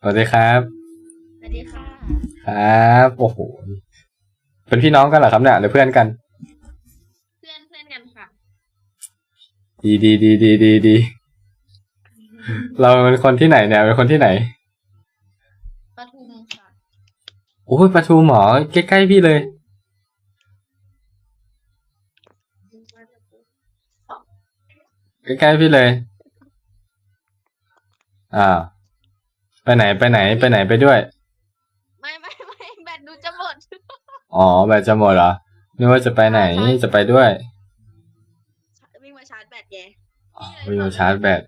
สวัสดีครับ สวัสดีค่ะ ครับ โอ้โห เป็นพี่น้องกันเหรอครับเนี่ยหรือเพื่อนกัน เพื่อนเพื่อนกันค่ะ ดีดีดีดีดีดี เราเป็นคนที่ไหนเนี่ยเป็นคนที่ไหนปทุมค่ะ โอ้ยประชุมหมอใกล้ๆพี่เลย ใกล้ๆพี่เลยอ่าว ไปไหนไปไหนไปไหนไปด้วย ไม่ไม่ไม่แบตดูจะหมด อ๋อแบตจะหมดเหรอนึกว่าจะไปไหนจะไปด้วยวิ่งมาชาร์จแบตแกอ๋อวิวชาร์จแบต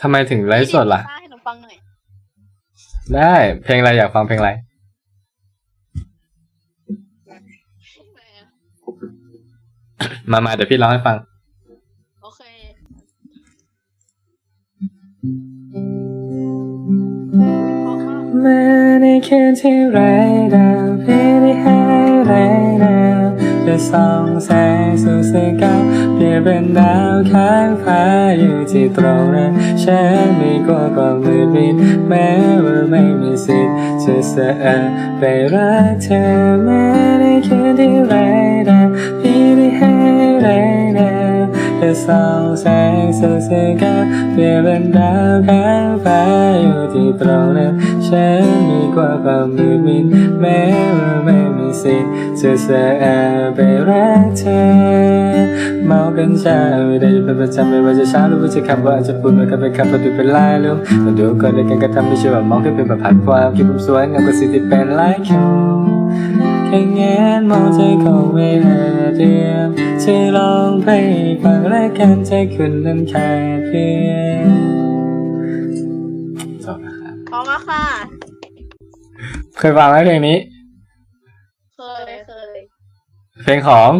ทำไมถึงไลฟ์สดล่ะ ป้าให้หนูฟังหน่อยได้เพลงอะไรอยากฟังเพลงอะไร มามาเดี๋ยวพี่ร้องให้ฟัง โอเคเมื่อในคืนที่ไรดาวพี่ได้ให้ไร้ดาวจะส่องแสงสู่สกาวเปลี่ยนเป็นดาวข้างฟ้าอยู่ที่ตรงนั้นฉันไม่กลัวความมืดมิดแม้ว่าไม่มีสิทธิ์จะเสอไปรักเธอแม้ในคืนที่ไร้ดาว จะส่องแสงสู่สกาเปลี่ยนเป็นดาวข้างฟ้าอยู่ที่ตรงนั้นฉันมีกว่าความมืดมิดแม้ว่าไม่มีสิทธิ์จะเสอไปรักเธอเมาเป็นชาไม่ได้เป็นประจำไม่ว่าจะเช้าหรือว่าจะค่ำว่าอาจจะพูดมันก็เป็นคำประตูเป็นลายลมแต่ดูก่อนในการกระทำไม่ใช่ว่ามองแค่เป็นแบบผ่านความคิดผมสวยงามกว่าสิ่งที่เป็นหลายคิว แค่แงนมองใจของไม่อาเตรียมที่ลองเพลงฟังและกันใจคุณนั้นแค่เพียงจบนะครับพร้อมแล้วค่ะ เคยฟังไหมเพลงนี้ เคยเคยเพลงของ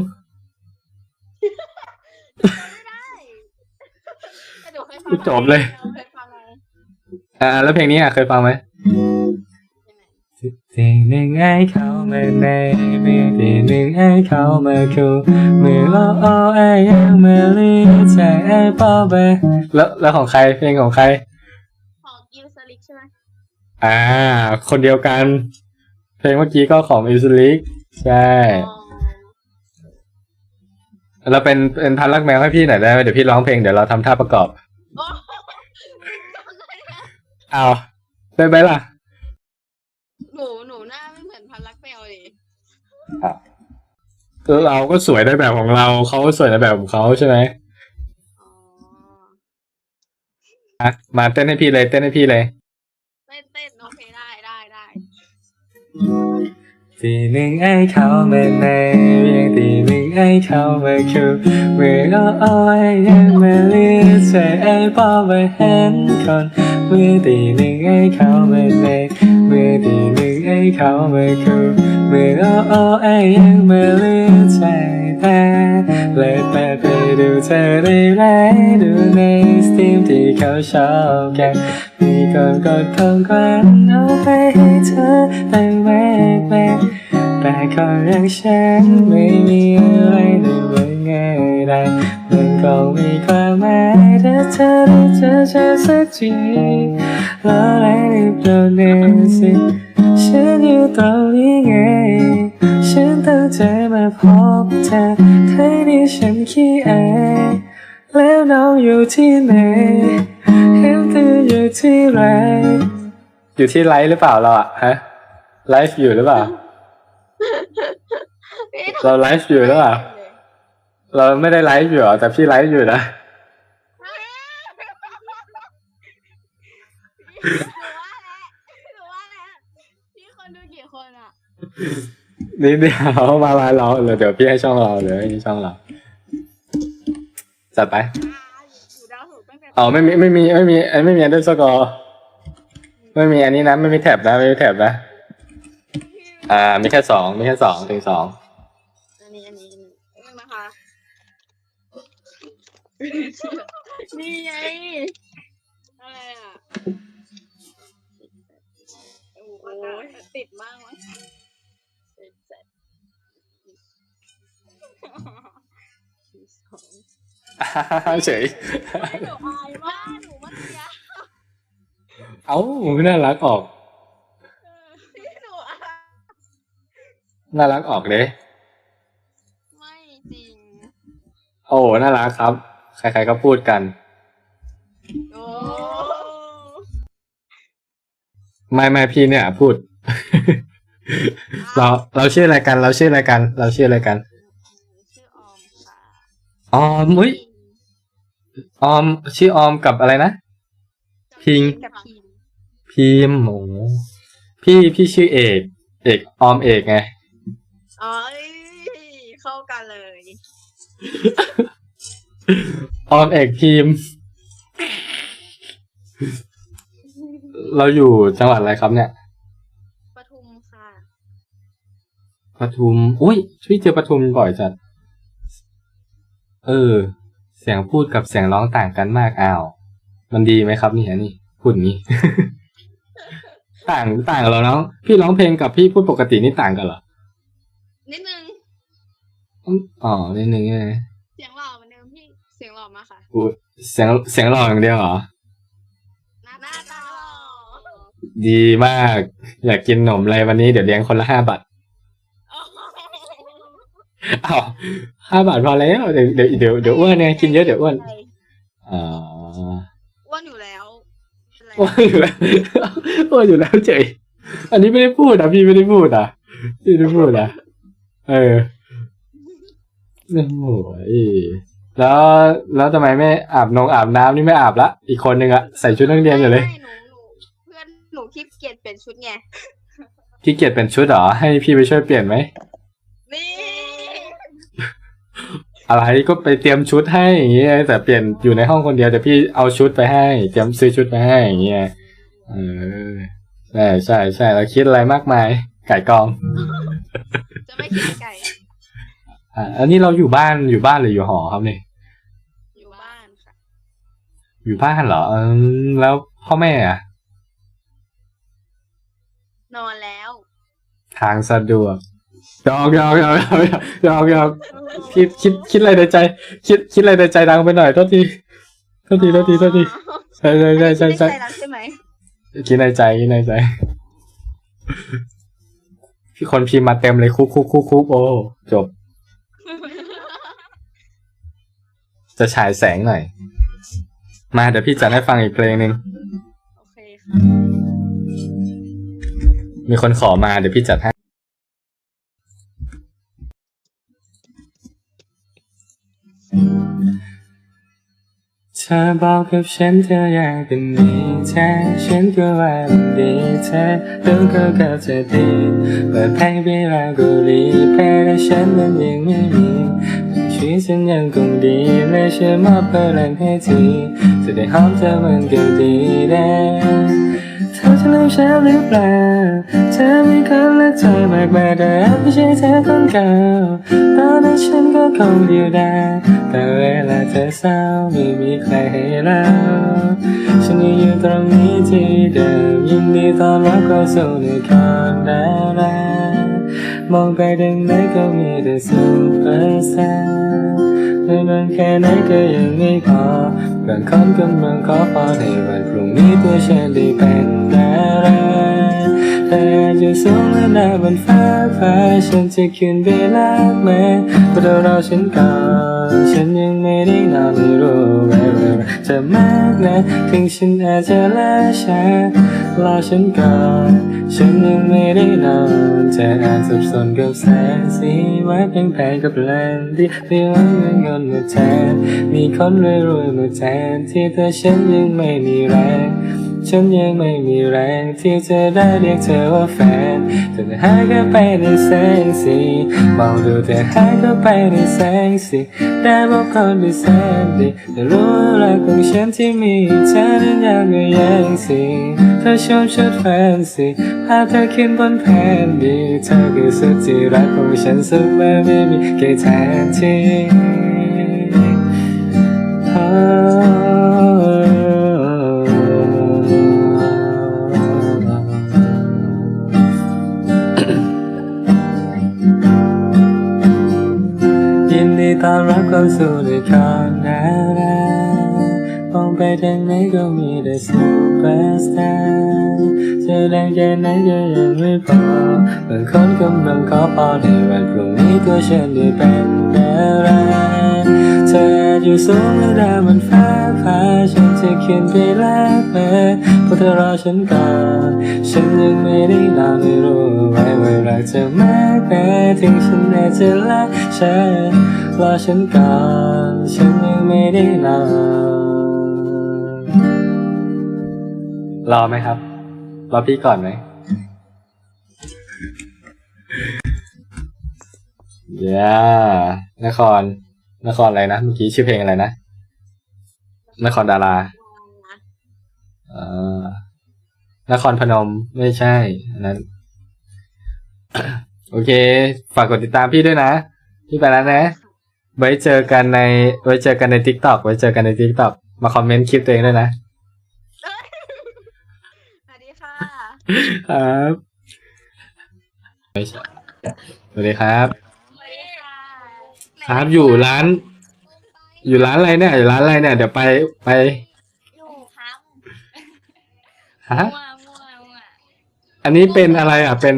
ไม่ได้แต่หนูเคยฟังจบเลย อ่า แล้วเพลงนี้อะเคยฟังไหม สิ่งหนึ่งให้เขามาในมือที่หนึ่งให้เขามาคู่มือเราเอาไอ้ยังมาลีใจไอ้ป้อไปแล้วแล้วของใครเพลงของใคร ของกิวสลิกใช่ไหมอ่า คนเดียวกัน เพลงเมื่อกี้ก็ของอิสลิกใช่อ๋อเราเป็นเป็นพันรักแมวให้พี่หน่อยได้ไหมเดี๋ยวพี่ร้องเพลงเดี๋ยวเราทำท่าประกอบโอ้เอาได้ไหมล่ะ หนูหนูหน้าไม่เหมือนพันลักแมวเลย เราก็สวยในแบบของเราเขาก็สวยในแบบของเขาใช่ไหมอ๋ออะมาเต้นให้พี่เลยเต้นให้พี่เลย เต้นเต้นโอเคได้ได้ได้ทีหนึ่งไอ้เขามาในเพียงทีหนึ่งไอ้เขามาคู่เมื่อเราเอาไอ้ยังมาเลียใจไอ้ป้อไปเห็นคนเมื่อทีหนึ่งไอ้เขามาในเมื่อทีหนึ่งไอ้เขามาคู่ เมื่อเราเอาไอ้ยังมาลียใจแต่เลยเปิดไปดูเธอได้ไหมดูในสตรีมที่เขาชอบกันมีก่อนกดของขวัญเอาไปให้เธอแต่แรกแรกแต่คนอย่างฉันไม่มีอะไรได้เมือนง่ายได้มันคงมีความหมายถ้าเธอได้เจอฉันสักที อะไรรีบโดนเนสิฉันอยู่ตรงนี้ไง ฉันตั้งใจมาพบเธอใครที่ฉันขี้อายแล้วน้องอยู่ที่ไหนเห็นเธออยู่ที่ไรอยู่ที่ไลฟ์หรือเปล่าเราอะฮะไลฟ์อยู่หรือเปล่า เราไลฟ์อยู่หรือเปล่า เราไม่ได้ไลฟ์อยู่หรอแต่พี่ไลฟ์อยู่นะ หนู ว่าแล้วหนูว่าแล้วพี่คนดูกี่คนอะนี่เดี๋ยวมามาเราเดี๋ยวพี่ให้ช่องเราเดี๋ยวให้ช่องเราจัดไป อ่าอยู่ดาวถูกตั้งแต่อ๋อไม่มีไม่มีไม่มีไม่มีอันเดอร์สกอร์ไม่มีอันนี้นะไม่มีแท็บนะไม่มีแท็บนะอ่ามีแค่สองมีแค่สองถึงสองอันนี้อันนี้อันนี้นึงนะคะนี่ไงอะไรอะ โอ้ยติดมากมั้งเจ็ดเจ็ดสองเฉยไม่หนูอายมากหนูเมื่อกี้เอ้าน่ารักออกพี่หนูอะน่ารักออกเลยไม่จริง โอ้ น่ารักครับ ใครๆก็พูดกัน โอ้ ไม่ไม่พี่เนี่ยพูด เราเราชื่ออะไรกัน เราชื่ออะไรกัน เราชื่ออะไรกันชื่อออมค่ะออมอุ้ยออม ชื่อออมกับอะไรนะ พิงกับพิงพิมพ์โอ้พี่พี่ชื่อเอก เอกออมเอกไงอ๋อยเข้ากันเลยออมเอกพิมพ์ เราอยู่จังหวัดอะไรครับเนี่ยปทุมค่ะปทุมอุ้ยพี่เจอปทุมบ่อยจัด เออ เสียงพูดกับเสียงร้องต่างกันมากอ้าว มันดีไหมครับเนี่ยนี่พูดอย่างนี้ ต่างต่างเหรอน้องพี่ร้องเพลงกับพี่พูดปกตินี่ต่างกันเหรอนิดนึงอ๋อนิดนึงใช่ไหมเสียงหล่อเหมือนเดิมพี่เสียงหล่อมากค่ะอุ๊ยเสียงเสียงหล่ออย่างเดียวเหรอ ดีมาก อยากกินขนมอะไรวันนี้เดี๋ยวเลี้ยงคนละห้าบาทอ้าวห้าบาทพอแล้วเดี๋ยวเดี๋ยวเดี๋ยวเดี๋ยวอ้วนไงกินเยอะเดี๋ยวอ้วนอ๋ออ้วนอยู่แล้วเป็นไรอ้วนอยู่แล้วอ้วนอยู่แล้วเฉยอันนี้ไม่ได้พูดอะพี่ไม่ได้พูดอะพี่ไม่ได้พูดอะเออโอ้โหแล้วแล้วทำไมไม่อาบนงอาบน้ำนี่ไม่อาบละอีกคนนึงอะใส่ชุดนักเรียนอยู่เลยไม่ หนูหนูเพื่อนหนูขี้เกียจเปลี่ยนชุดไง ขี้เกียจเป็นชุดเหรอ ให้พี่ไปช่วยเปลี่ยนไหม นี่อะไรก็ไปเตรียมชุดให้อย่างเงี้ยแต่เปลี่ยนอยู่ในห้องคนเดียวแต่พี่เอาชุดไปให้ เตรียมซื้อชุดไปให้อย่างเงี้ยเออใช่ใช่ใช่แล้วคิดอะไรมากมาย ไก่กอง จะไม่กินไก่ อ่าอันนี้เราอยู่บ้านอยู่บ้านหรืออยู่หอครับเนี่ยอยู่บ้านค่ะ อยู่บ้านเหรอเออแล้วพ่อแม่อะ นอนแล้ว ทางสะดวกยอกยอกยอกยอกยอกยอกคิดคิดคิดอะไรในใจ คิดคิดอะไรในใจดังไปหน่อยโทษทีโทษทีโทษทีโทษทีใช่ใช่ใช่ใช่ใช่ไม่รักใช่ไหมคิดในใจคิดในใจ พี่คนพิมพ์มาเต็มเลยคุกคุกคุกคุกโอ้จบ จะฉายแสงหน่อย มาเดี๋ยวพี่จัดให้ฟังอีกเพลงหนึ่งโอเคค่ะ มีคนขอมาเดี๋ยวพี่จัดให้ เธอบอกกับฉันเธออยากเป็นมีเธอฉันก็ว่ามันดีเธอรู้วก็เข้าใจดีเปิดเพลงเวลากูรีเพลงแต่ฉันมันยังไม่มีชีวิตฉันยังคงดีและฉันมอบพลังให้ทีจะได้หอมเธอมันก็ดีแล้ว เธอจะลืมฉันหรือเปล่าเธอมีคนและเธอมากมายแต่ไม่ใช่เธอคนเก่าตอนนั้นฉันก็คงเดียวดายแต่เวลาเธอเศร้าไม่มีใครให้เราฉันยังอยู่ตรงนี้ที่เดิมยินดีต้อนรับเข้าสู่ในคอนดาวน์มองไปทางไหนก็มีแต่สุเปอร์สตาร์ไม่นานแค่ไหนก็ยังไม่พอ บางคนกำลังขอพรให้วันพรุ่งนี้ตัวฉันได้เป็นดาราแต่จะสูงและหน้าบนฟ้าฟ้าฉันจะขึ้นไปลากแม้เพราะเราฉันก่อนฉันยังไม่ได้นอนไม่รู้ว่าจะมากนะถึงฉันอาจจะล่าช้า รอฉันก่อนฉันยังไม่ได้นอนจะอาจสับสนกับแสงสีไว้เพียงแผนกับแรงที่เรียกว่าเงินเงินมาแทนมีคนรวยรวยมาแทนที่แต่ฉันยังไม่มีแรง ฉันยังไม่มีแรงที่จะได้เรียกเธอว่าแฟนแต่หายก็ไปในแสงสีมองดูแต่หายก็ไปในแสงสีได้บอกคนด้วยแสนดีแต่รู้รักของฉันที่มีเธอนั้นยังไม่ยังสีเธอชอบชุดแฟนซีพาเธอขึ้นบนแผ่นดีเธอคือสุดที่รักของฉันสุดแม้ไม่มีใครแทนที่ ยินดีต้อนรับเข้าสู่ในคอนดาวน์มองไปทางไหนก็มีแต่ซุปเปอร์สตาร์จะดังแค่ไหนก็ยังไม่พอบางคนกำลังขอพอในวันพรุ่งนี้ก็เชิญได้เป็นดาราเธออยู่สูงระดับบนฟ้าฟ้าฉันจะขึ้นไปแลกเบอ เพราะเธอรอฉันก่อนฉันยังไม่ได้นอนไม่รู้ไว้ว่ารักเธอมากแม้ถึงฉันอาจจะละฉันรอฉันก่อนฉันยังไม่ได้นอนรอไหมครับรอพี่ก่อนไหมย่านคร นครอะไรนะ เมื่อกี้ชื่อเพลงอะไรนะ นครดารา นครพนมไม่ใช่อันนั้น โอเค ฝากกดติดตามพี่ด้วยนะ พี่ไปแล้วนะ ไว้เจอกันใน ไว้เจอกันในทิกตอกไว้เจอกันในทิกตอกมาคอมเมนต์คลิปตัวเองด้วยนะ สวัสดีค่ะ ครับไม่ใช่สวัสดีครับ สวัสดีค่ะครับอยู่ร้าน อยู่ร้านอะไรเนี่ยอยู่ร้านอะไรเนี่ย เดี๋ยวไปไปอยู่ครับ ฮะ มั่วมั่วมั่วอันนี้เป็นอะไรอะ เป็น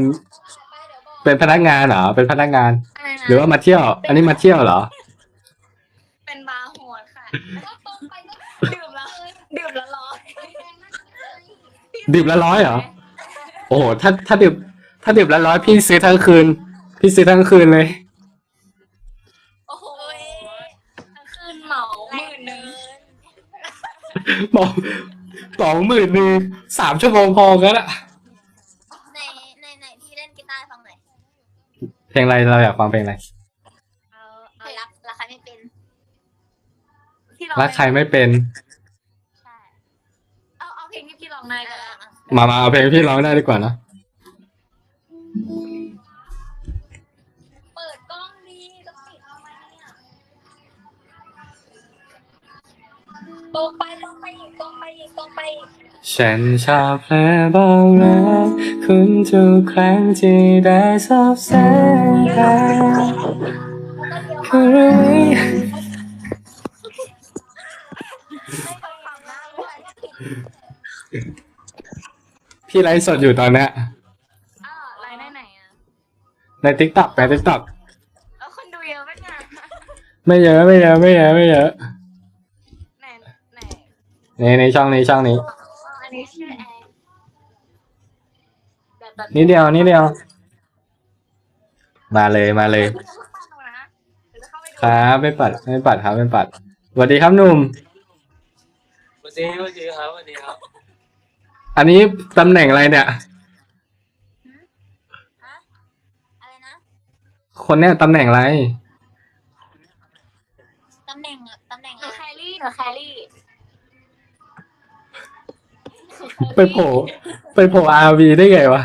เป็นพนักงานเหรอ เป็นพนักงาน อะไรนะหรือว่ามาเที่ยว อันนี้มาเที่ยวเหรอ เป็นบาร์โฮสค่ะดื่มแล้วดื่มแล้วร้อนดื่มละร้อยเหรอ โอ้โห ถ้า ถ้าดื่ม ถ้าดื่มละร้อยพี่ซื้อทั้งคืน พี่ซื้อทั้งคืนเลย โอ้โหทั้งคืนเหมาหมื่นหนึ่งบอก สองหมื่นหนึ่งสามชั่วโมงพอกันละในในในที่เล่นกีตาร์ฟังหน่อยเพลงอะไรเราอยากฟังเพลงอะไรเอาเอารักราคาไม่เป็นที่เารักใครไม่เป็น ใช่เอาเอาเพลงที่พี่ร้องได้ก็ได้มามาเอาเพลงพี่ร้องได้ดีกว่านะเปิดกล้องดีจะปิดทำไมเนี่ยตรงไป ฉันชอบเพลงบอกรักคุณทุกครั้งที่ได้สบสายตาคุณรู้ไหมพี่ไลฟ์สดอยู่ตอนเนี้ยอ้าวไลน์ได้ไหนอะในทิกตอกในทิกตอกแล้วคนดูเยอะปะเนี่ยไม่เยอะไม่เยอะไม่เยอะไม่เยอะไหนไหนในในช่องนี้ช่องนี้อันนี้ นิดเดียวนิดเดียว มาเลยมาเลย ครับไม่ปัดไม่ปัดครับไม่ปัดสวัสดีครับหนุ่ม สวัสดีสวัสดีครับสวัสดีครับ อันนี้ตำแหน่งอะไรเนี่ย อะไรนะคนเนี้ยตำแหน่งอะไร ตำแหน่งอะตำแหน่งหนูแครี่หนูแครี่ไปโผล่ไปโผล่อาร์วีได้ไงวะ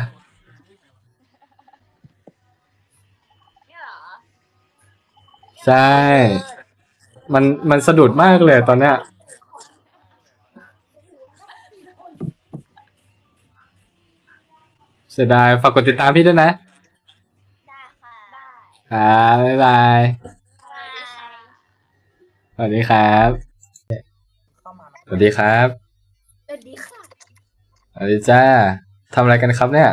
ใช่ มันมันสะดุดมากเลยตอนเนี้ย เสียดายฝากกดติดตามพี่ด้วยนะ ได้ค่ะครับบ๊ายบาย สวัสดีครับ สวัสดีครับ สวัสดีค่ะสวัสดีจ้าทำอะไรกันครับเนี่ย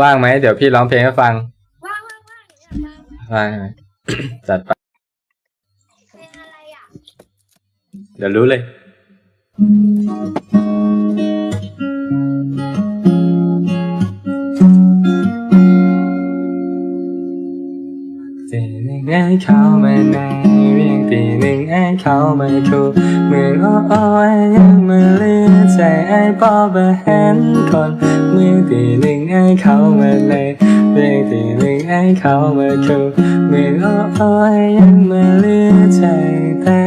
ว่างไหม เดี๋ยวพี่ร้องเพลงให้ฟัง ว่างไหมจัดไป เพลงอะไรอะเดี๋ยวรู้เลย ตีหนึ่งไอ้เข้ามาในเรียงตีหนึ่งไอ้เข้ามาคูเมื่ออ้ออ้อยยังมาเลียใจไอ้ปอบเห็นคนเมื่อตีหนึ่งไอ้เข้ามาในเรี ยงตีหนึ่งไอ้เขามาคูเมื่ออ้อ้อยยังมาเลียใจแต่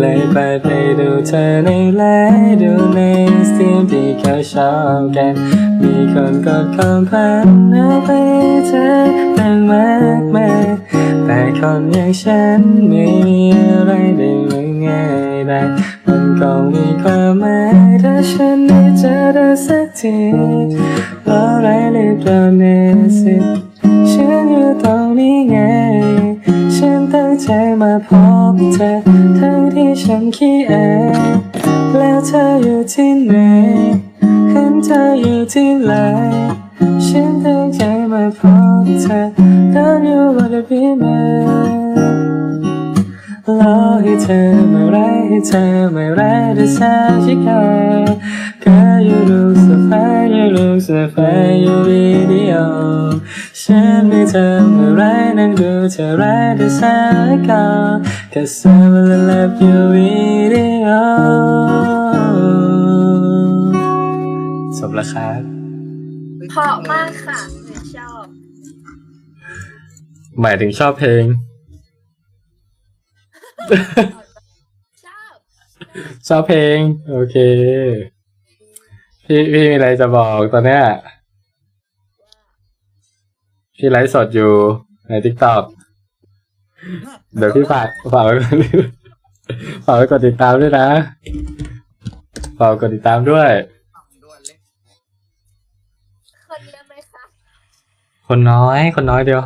เลยไปไปดูเธอในไลน์ดูในสตรีมที่เขาชอบกัน มีคนกดคอมพันเอาไปเธอตั้งมากมายแต่คนอย่างฉันไม่มีอะไรได้ไม่ ง่ายได้มันก็มีความหมายถ้าฉันได้เจอเธอสักทีแล้วอะไรหรือเปล่าเมสิฉันอยู่ตรงนี้ไง ฉันตั้งใจมาพบเธอ ทั้งที่ฉันขี้อแล้วเธออยู่ที่ไหนเห็นเธออยู่ที่ไหนฉันตั้งใจมาพบเธอ Don't you wanna be mine รอให้ เธอเมื่อไรให้เธอเมื่อไรได้สักชิคาก็อยู่รูปสบายอยู่รูปสบายอยู่วิดีโอฉันไม่เธอเมื่อไรนั่งดูเธอไรได้สักกา Cause I will love you video จบแล้วครับเพราะมากค่ะชอบ หมายถึงชอบเพลง ชอบชอบเพลง โอเค พี่พี่มีอะไรจะบอกตอนเนี้ยพี่ไลฟ์สดอยู่ในทิกตอกเดี๋ยวพี่ฝากฝากไว้ก่อนฝากไว้กดติดตามด้วยนะฝากกดติดตามด้วยด่วนเลยคนเยอะไหมคะคนน้อย คนน้อยเดียว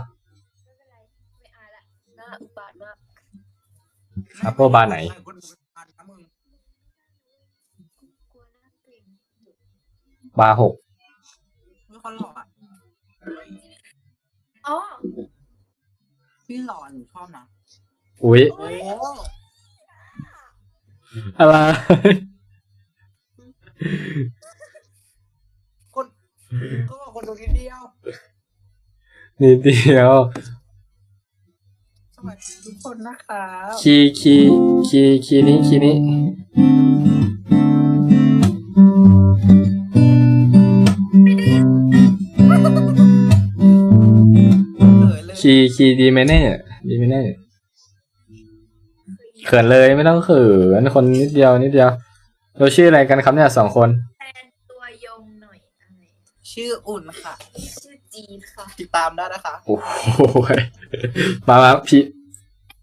Apple bar ไหนคนดูอันนะมึงกลัวหน้าเกรงบาร์หกไม่ค่อยหล่ออะอ๋อพี่หล่อหนูชอบนะอุ๊ยโอ้อะไรคนก็บอกคนดูนิดเดียวนิดเดียวส วัสดีทุกคนนะคะคีย์คีย์คีย์คีย์นี้คีย์นี้ เขินเลยคีย์คีย์ดีไหมเนี่ยดีไหมเนี่ยเขินเลยไม่ต้องเขินคนนิดเดียวนิดเดียวเราชื่ออะไรกันครับเนี่ยสองคนแทนตัวยงหน่อยอะไรชื่ออุ่นค่ะ ชื่อจีดค่ะ ติดตามได้นะคะ โอ้โหมามาพี่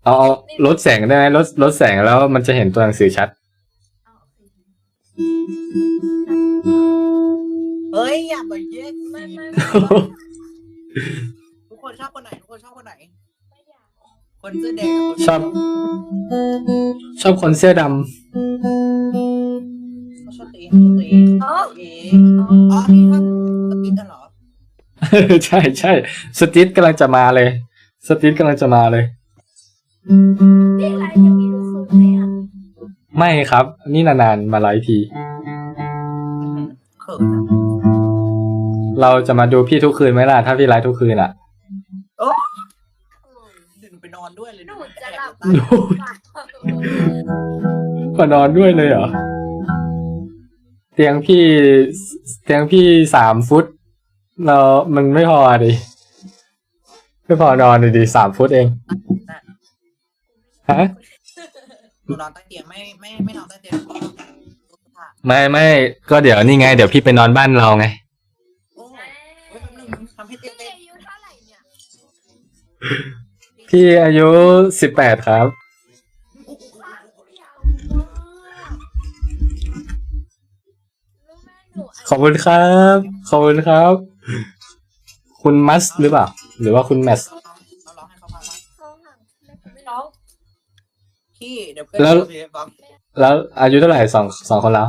เอาเอาลดแสงได้ไหมลดลดแสงแล้วมันจะเห็นตัวหนังสือชัดเอาโอเคเฮ้ยอย่ามาแยกไม่ไม่ทุกคนชอบคนไหนทุกคนชอบคนไหนไม่อยากคนเสื้อแดงกับคนชอบ ชอบคนเสื้อดเขาชอบตีชอบตีอ๋อเอ๋อ๋อนี่ท่านสติ๊กกันเหรอำ ใช่ใช่สติทกำลังจะมาเลย สติทกำลังจะมาเลย นี่อะไรอย่างนี้ทุกคนไหมอะไม่ครับ นี่นานๆมาไลฟ์ที เขินอะเราจะมาดูพี่ทุกคืนไหมล่ะ ถ้าพี่ไลฟ์ทุกคืนอะโอ้เออเดี๋ยวหนูไปนอนด้วยเลยหนูจะหลับแอบโอ้ยมานอนด้วยเลยเหรอ เตียงพี่เตียงพี่สามฟุต เรา มันไม่พอดิ ไม่พอนอนเลยดิสามฟุตเอง ฮะหนูนอนใต้เตียงไม่ไม่ไม่นอนใต้เตียงก็ค่ะไม่ไม่ก็เดี๋ยวนี่ไง เดี๋ยวพี่ไปนอนบ้านเราไง โอ้ยเฮ้ยแป๊บนึงทำให้เตียงพี่เต้นอายุเท่าไหร่เนี่ยพี่อายุสิบแปดครับว้าวอยาวมากรู้ไหมหนูขอบคุณครับ ขอบคุณครับ คุณมัสหรือเปล่า หรือว่าคุณแมสเร พี่เดี๋ยวเพื่อนแล้วเราเพลงฟังแล้วอายุเท่าไหร่สองสองคนแล้ว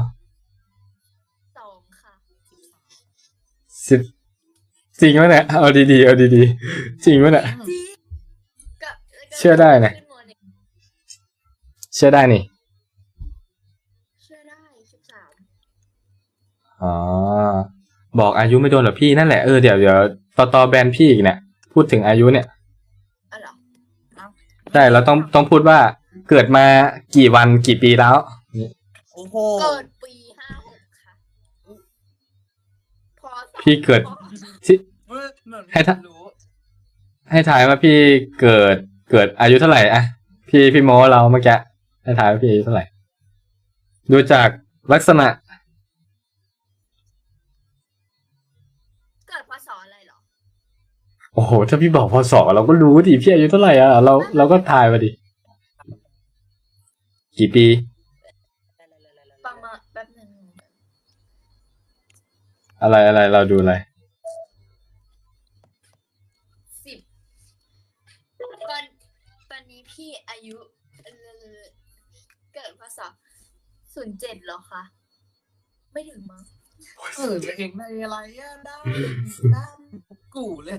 สองค่ะ สิบจริงไหมเนี่ยเอาดีๆเอาดีๆจริงไหมเนี่ยกับเชื่อได้นะ ขึ้มหงเชื่อได้นี่เชื่อได้สิบสามอ๋อบอกอายุไม่โดนเหรอพี่นั่นแหละเออเดี๋ยวเดี๋ยวต่อต่อแบรนด์พี่อีกเนี่ยพูดถึงอายุเนี่ย อ๋อเหรอใช่เราต้องต้องพูดว่า เกิดมากี่วันกี่ปีแล้วนี่โอ้โหเกิดปีห้าหกค่ะพอสองพี่เกิดที่เฮ้ยเหมือนให้ท่าน รู้ให้ถ่ายว่าพี่เกิดเกิดอายุเท่าไหร่อะพี่พี่โมเราเมื่อกี้ให้ถ่ายว่าพี่อายุเท่าไหร่ ดูจากลักษณะเกิดพศอะไรเหรอ โอ้โหถ้าพี่บอกพศเราก็รู้ดิพี่อายุเท่าไหร่อะเราเราก็ถ่ายมาดิ กี่ปีประมาณแป๊บหนึ่งอะไรอะไรเราดูอะไรสิบตอนตอนนี้พี่อายุเอ่อศูนย์เจ็ดเหรอคะ ไม่ถึงมั้งเออเพลงในอะไรอะได้ได้กูเลย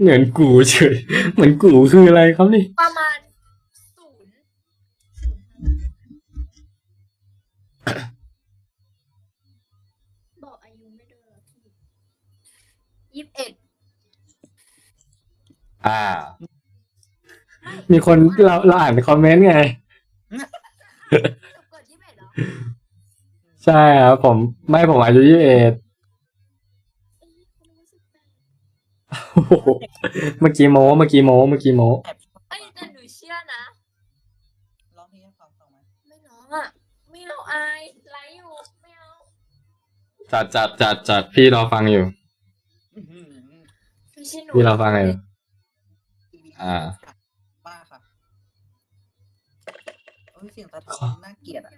เหมือนกูเฉยเหมือนกูคืออะไรครับนี่ประมาณ บอกอายุไม่ได้เหรอพี่ยี่สิบเอ็ดอ่า มีคนเราเราอ่านคอมเมนต์ไง เกิดยี่สิบเอ็ดเหรอใช่ครับผมไม่ผมอายุยี่สิบเอ็ดเอ้ยคนรู้สึกแปลก เมื่อกี้โมเมื่อกี้โมเมื่อกี้โม แอบ จัดจัดจัดจัดพี่รอฟังอยู่อื้อหือไม่ใช่หนูพี่รอฟังอยู่ อ่า บ้าค่ะโอ้ยเสียงตะท้อนน่าเกลียดอะ